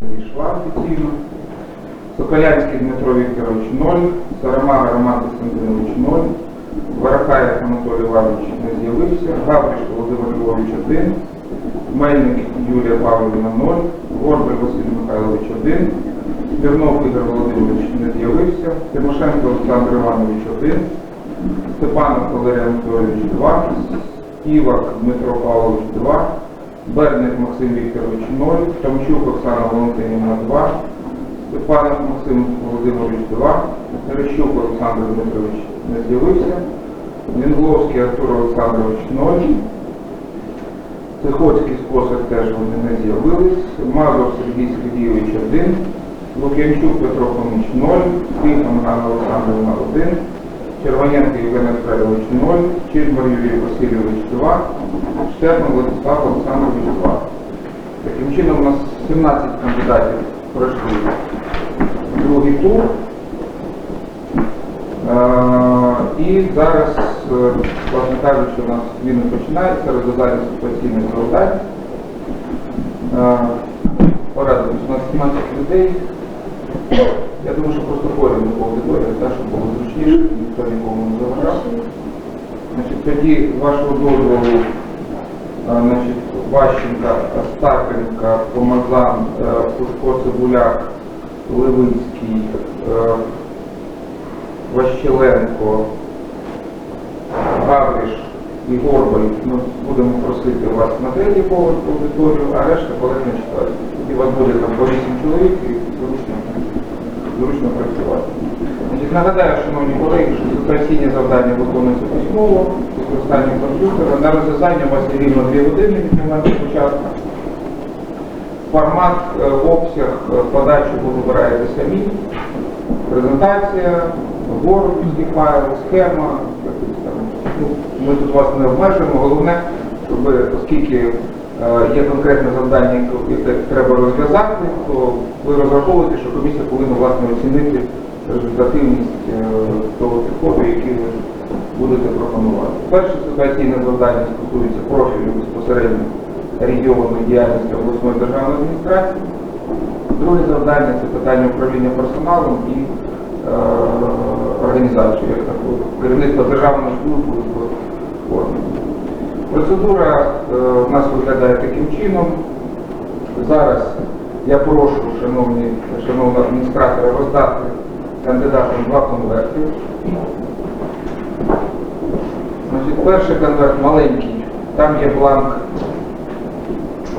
Пішла офіційно. Соколянський Дмитро Вікторович 0, Сарамага Роман Константинович 0, Варахаєв Анатолій Іванович не з'явився, Гавриш Володимир Львович 1, Мельник Юлія Павлівна 0, Горбель Василь Михайлович 1, Смірнов Ігор Володимирович не з'явився, Тимошенко Олександр Іванович 1, Степанов Валерій Анатолійович 2, Івак Дмитро Павлович 2, Берник Максим Вікторович 0, Томчук Оксана Валентинівна 2, Степанов Максим Володимирович 2, Терещук Олександр Дмитрович не з'явився, Вінгловський Артур Олександрович 0, Цихоцький спосіб теж вони не з'явились, Мазур Сергій Сергійович 1, Лук'янчук Петро Фоміч 0, Тихон Ганна Олександрівна 1, Червоненко Євген Федорович 0, Чижмар Юрій Васильович 2, Штерн Владислав Олександрович 2. Таким чином у нас 17 кандидатів пройшли другий тур. Е, І зараз, е, власне кажучи, у нас він починається, розв'язання ситуаційних завдань. Е, у нас 17 людей. Я думаю, що просто порівну по аудиторії, так, щоб було зручніше, ніхто нікому не заважав. Значить, тоді вашого дозволу, е, значить, Ващенка, Остапенка, Помазан, е, Пушко Цибуляк, Левинський, е, Ващеленко, Гавриш і Горбаль. Ми будемо просити вас на третій поверх аудиторію, а решта колег на четвертий. Тоді вас буде там по 8 чоловік зручно, зручно працювати. Значить, нагадаю, шановні колеги, що ситуаційні завдання виконуються письмово, з використанням комп'ютера. На розв'язання у вас є рівно 2 години від моменту початку. Формат, е, обсяг, е, подачу ви вибираєте самі. Презентація, ворогівський файл, схема. Ми тут вас не обмежуємо. Головне, щоб оскільки е, є конкретне завдання, яке треба розв'язати, то ви розраховуєте, що комісія повинна власне оцінити результативність е, того підходу, який ви будете пропонувати. Перше ситуаційне завдання стосується профілю безпосередньо регіону діяльності обласної державної адміністрації. Друге завдання це питання управління персоналом і е, організацію як такою, керівництва державної служби в формі. Процедура е, в нас виглядає таким чином. Зараз я прошу, шановні, шановні адміністратори, роздати кандидатам два конверти. Значить, перший конверт маленький, там є бланк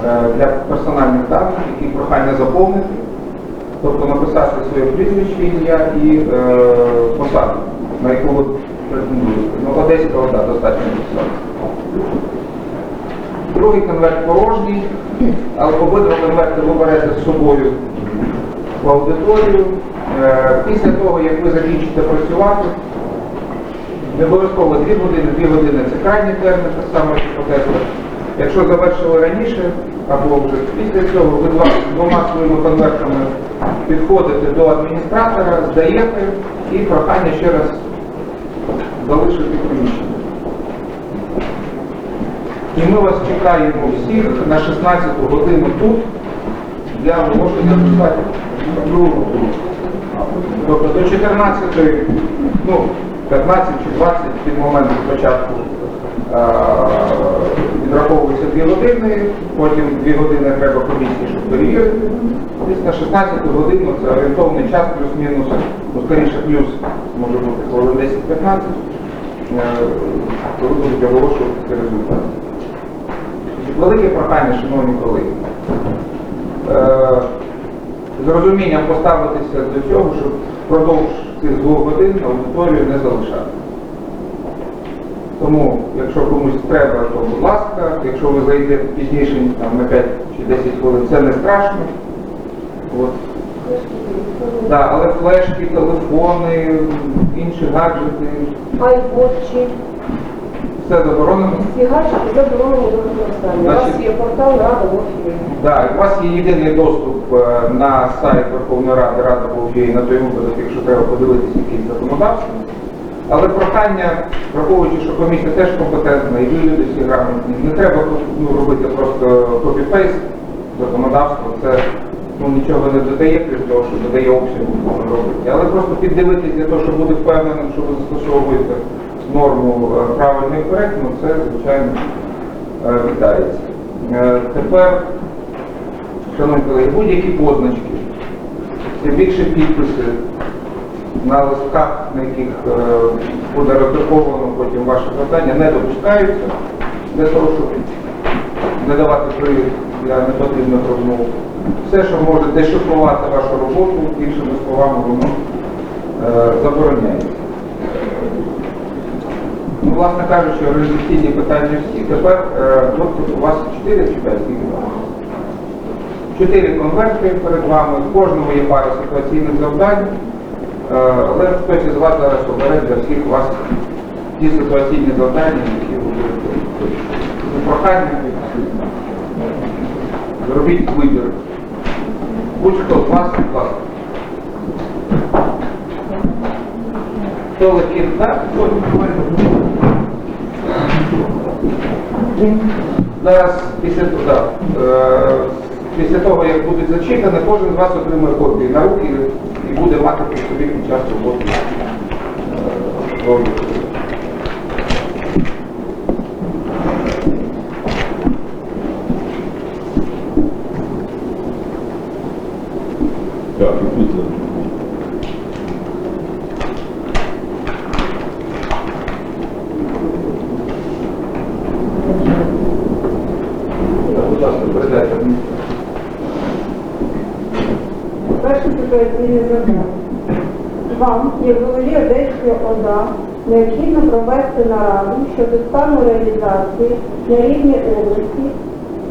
е, для персональних даних, який прохання заповнити, тобто написати своє прізвище, ім'я і е, посаду, на яку ви претендуєте. Ну, Одеська вода достатньо написати. Другий конверт порожній, але обидва конверти ви берете з собою в аудиторію. Е, Після того, як ви закінчите працювати, не обов'язково 2 години, 2 години це крайній термін, так само іпотека. Якщо завершили раніше, або вже після цього, ви двома своїми конвертами підходите до адміністратора, здаєте і прохання ще раз залишити приміщення. І ми вас чекаємо всіх на 16 годину тут, для можете записати туру. Тобто до 14, ну, 15 чи 20 від моменту початку е, відраховується 2 години, потім 2 години треба комісії, щоб перевірити. Десь на 16 годину це орієнтовний час, плюс-мінус, ну скоріше плюс може бути хвилин 10-15, е, коли будуть оголошувати результати. Велике прохання, шановні колеги. З розумінням поставитися до цього, щоб впродовж цих двох годин аудиторію не залишати. Тому, якщо комусь треба, то будь ласка, якщо ви зайдете пізніше там, на 5 чи 10 хвилин, це не страшно. От. Да, але флешки, телефони, інші гаджети, Айвотчі, все заборонено. всі гаджети заборонені до використання. У нас є портал Рада. Да, у вас є єдиний доступ е, на сайт Верховної Ради Рада Бов'є на той випадок, якщо треба подивитися якісь законодавство. Але прохання, враховуючи, що комісія теж компетентна, і ви люди всі грамотні, не треба ну, робити просто копі-пейст законодавства. Це ну, нічого не додає, крім того, що додає обсягу робити. Але просто піддивитись для того, щоб бути впевненим, що ви застосовуєте норму е, правильно і коректно, це, звичайно, е, вітається. Е, Тепер, шановні колеги, будь-які позначки, тим більше підписи на листках, на яких буде розраховано потім ваше завдання, не допускаються для того, щоб не давати привід для непотрібних розмов. Все, що може дешифрувати вашу роботу, іншими словами, воно забороняється. Ну, власне кажучи, організаційні питання всі. Тепер е, от у вас 4 чи 5 скільки? Чотири конверти перед вами, в кожному є пара ситуаційних завдань, Е, але хтось із вас зараз обере для всіх вас ті ситуаційні завдання, які ви будете. Прохання, зробіть вибір. Будь-хто з вас, будь ласка. Хто легкий, так? Хто? Зараз після, да, е, після того, як будуть зачитані, кожен з вас отримує копії на руки і буде мати при собі під час роботи. е. Так, і після. Так, Будь ласка, передайте мені. Перше ситуаційне завдання. Вам, як голові ОДА, необхідно провести нараду щодо стану реалізації на рівні області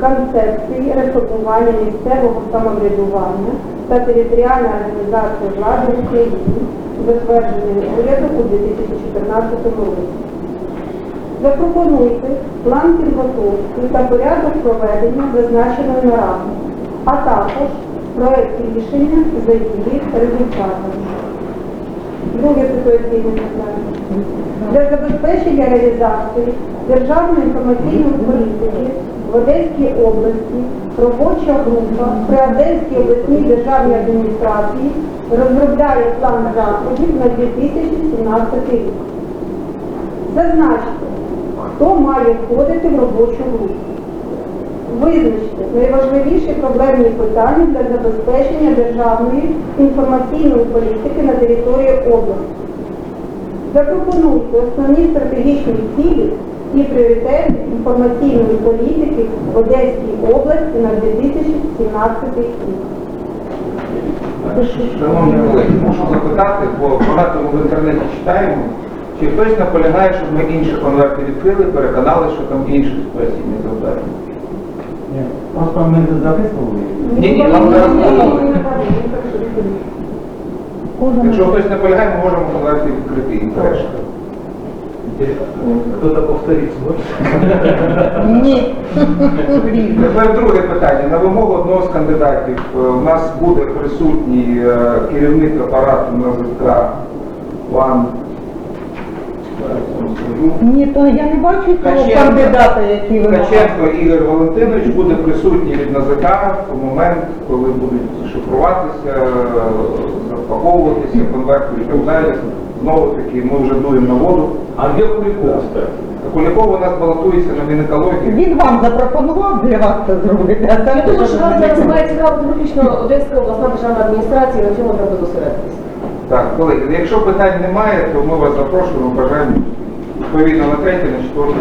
концепції реформування місцевого самоврядування та територіальної організації влади в Україні, затвердженої урядом у 2014 році. Запропонуйте план підготовки та порядок проведення зазначеної наради, а також проект рішення за її результатами. Друге ситуаційне питання. Для забезпечення реалізації державної інформаційної політики в Одеській області робоча група при Одеській обласній державній адміністрації розробляє план заходів на 2017 рік. Зазначте, хто має входити в робочу групу. Визначте найважливіші проблемні питання для забезпечення державної інформаційної політики на території області. Запропонуйте основні стратегічні цілі і пріоритети інформаційної політики в Одеській області на 2017 рік. Шановні колеги, можу запитати, бо багато ми в інтернеті читаємо, чи хтось наполягає, щоб ми інші конверти відкрили, переконали, що там інші ситуаційні завдання. Ні, Просто ми не записували. Ні, ні, вам зараз ні. Якщо хтось наполягає, ми можемо конверти відкрити і. Хто-то повторить? Ні. Тепер друге питання. На вимогу одного з кандидатів е, у нас буде присутній е, керівник апарату НАЗК пан зараз я вам скажу. Ні, то я не бачу того кандидата, який ви Ткаченко Ігор Валентинович буде присутній від НАЗК в момент, коли будуть шифруватися, запаковуватися, конверти і так далі. Знову таки, ми вже дуємо на воду. А де Куликов, кстати? Куліков у нас балотується на Мінекології. Він вам запропонував для вас це зробити, а думаю, що вас зараз має цікавити виключно Одеська обласна державна адміністрація, на цьому треба зосередитися. Так, колеги, якщо питань немає, то ми вас запрошуємо, бажаємо відповідно на третє, на четверте.